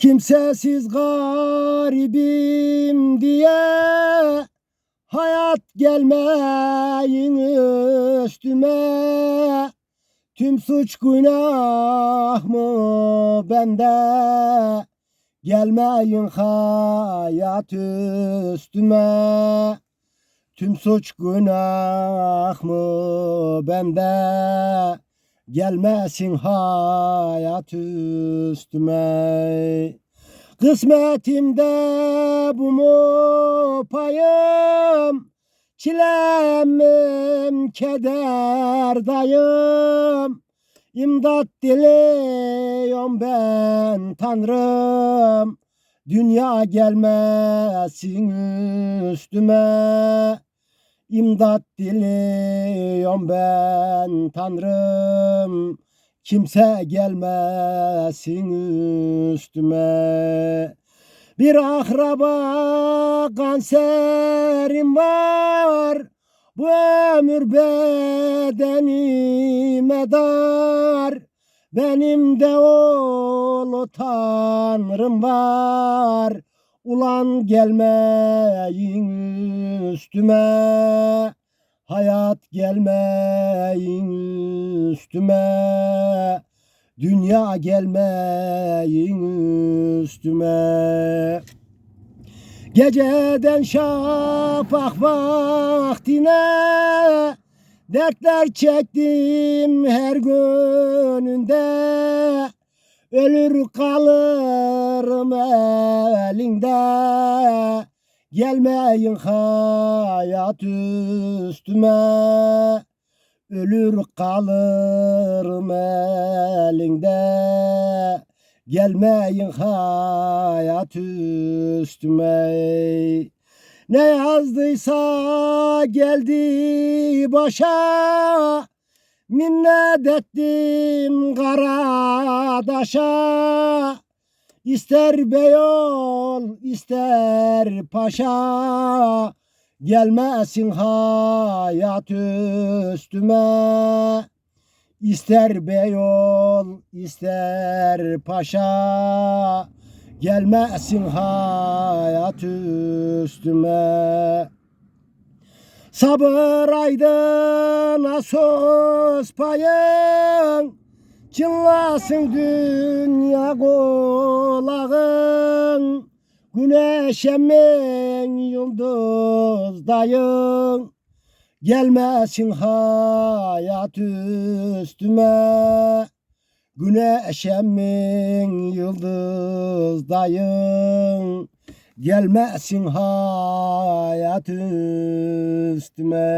Kimsesiz garibim diye hayat gelmeyin üstüme. Tüm suç günah mı bende? Gelmeyin hayat üstüme. Tüm suç günah mı bende? Gelmesin hayat üstüme. Kısmetimde bu mu payım? Çilemim keder dayım. İmdat diliyorum ben Tanrım. Dünya gelmesin üstüme. İmdat diliyorum ben Tanrım. Kimse gelmesin üstüme. Bir akraba kanserim var. Bu ömür bedenime dar. Benim de oğlu tanrım var. Ulan gelmeyin üstüme. Hayat gelmeyin üstüme. Dünya gelmeyin üstüme. Geceden şafak vaktine Dertler çektim her gününde Ölür kalırım elinde Gelmeyin hayat üstüme. Ölür kalırım elinde Gelmeyin hayat üstüme. Ne yazdıysa geldi başa Minnet ettim karadaşa İster beyol ister paşa Gelmesin hayat üstüme. İster beyol ister paşa Gelmesin hayat üstüme. Sabır aydın söz payın Çınlasın dünya kulağın Güneş emin yıldızdayın Gelmesin hayat üstüme Güneş emin yıldızdayın Gelmesin hayat üstüme